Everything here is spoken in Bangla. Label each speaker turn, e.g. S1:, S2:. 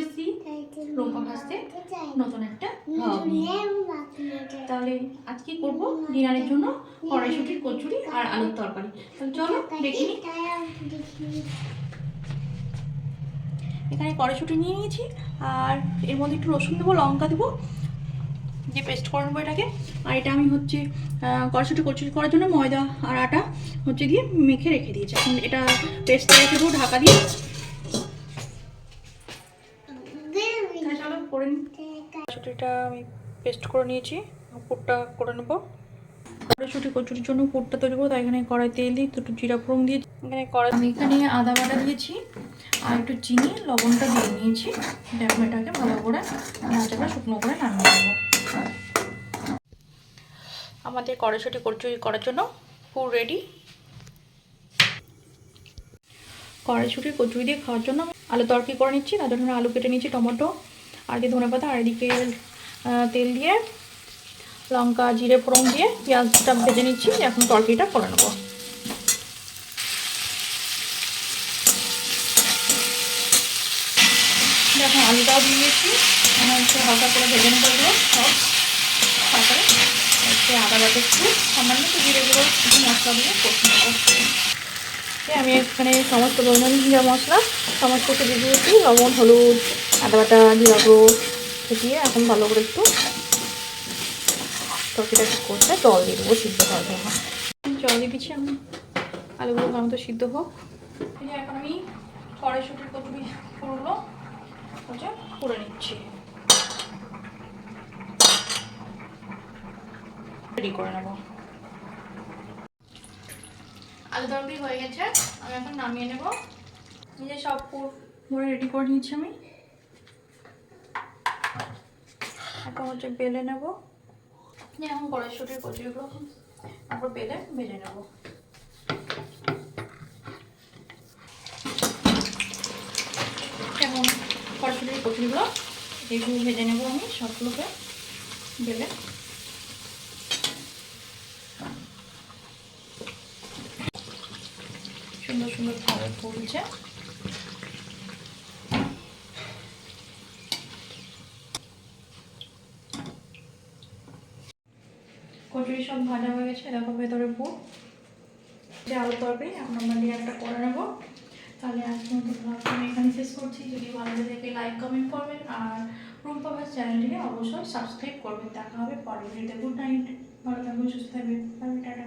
S1: এসেছি রোপা ভাজতে নতুন একটা তাহলে আজ কি করব ডিনারের জন্য কড়াইশুটির কচুরি আর আলুর তরকারি। তাহলে চলো দেখি এখানে কড়াইশুটি নিয়ে নিয়েছি আর এর মধ্যে একটু রসুন দেবো, লঙ্কা দেবো। যে পেস্ট করে নেব এটাকে। আর এটা আমি হচ্ছে কড়াইশুটি কচুরি করার জন্য ময়দা আর আটা হচ্ছে দিয়ে মেখে রেখে দিয়েছি। এখন এটা পেস্ট রেখে দেবো ঢাকা দিয়ে। কড়াইশুটিটা আমি পেস্ট করে নিয়েছি পুরটা করে নেব। কড়াইশুটি কচুরির জন্য পুরটা তৈরি করব তাই এখানে কড়াই তেল দিয়ে দুটো জিরা ফোড়ন দিয়ে এখানে কড়াই আমি এখানে আদা বাটা দিয়েছি আর একটু চিনি লবণটা দিয়ে নিয়েছি। দেখো এটাকে ভালো করে নাচাটা শুকনো করে নামিয়ে দেবো আমাদের কড়াইশুটি কচুরি করার জন্য পুর রেডি কড়াইশুটি কচুরি দিয়ে খাওয়ার জন্য আমি আলু তরকারি করে নিচ্ছি তার জন্য আলু কেটে নিচ্ছি টমেটো। আর কি ধনে পাতা আর এদিকে তেল দিয়ে, লঙ্কা, জিরে, ফোড়ন দিয়ে পেঁয়াজটা ভেজে নিচ্ছি। এখন তরকারিটা করে নেব। দেখো, আলুটাও দিয়ে দিয়েছি। এখন একটু হালকা করে ভেজে নেব সব। তারপরে একটু আদা বাটা একটু, সামান্য একটু জিরে গুঁড়ো মশলা দিয়ে আমি এখানে সমস্ত ধরনের জিরা মশলা সমস্ত কিছু দিয়ে দিয়েছি লবণ, হলুদ, আদা বাটা, জিরা গুঁড়ো এখন ভালো করে একটু তরকারিটা করতে জল দিয়ে দেবো, সিদ্ধ হওয়ার জন্য। জল দিয়ে দিচ্ছি আমি। আলুগুলো ভালো মতো সিদ্ধ হোক। এখন আমি কড়াইশুটির কচুরি পুরোগুলো হচ্ছে পুড়ে নিচ্ছি। রেডি করে নেব। আলু তরকারি হয়ে গেছে। আমি এখন নামিয়ে নেব। এই যে সব পুর রেডি করে নিচ্ছি আমি। এখন হচ্ছে বেলে নেব। এখন কড়াইশুটির কচুরিগুলো তারপর বেলে ভেজে নেব। এখন কড়াইশুটির কচুরিগুলো এগুলো ভেজে নেব আমি সবগুলোকে বেলে। সুন্দর সুন্দর ভাবে ফুলছে। কচুরি সব ভাজা হয়ে গেছে, দেখো ভেতরে পুর। যে আলু তরকারি, এখন আমরা ডিনারটা করে নেব। তাহলে আজকে মতো ব্লগটা আমি এখানে শেষ করছি। যদি ভালো লাগে লাইক কমেন্ট করবেন। আর রুম্পা ভাস চ্যানেলটিকে অবশ্যই সাবস্ক্রাইব করবেন। দেখা হবে পরের ভিডিওতে গুড নাইট ভালো থাকবেন, সুস্থ থাকবেন। টাটা।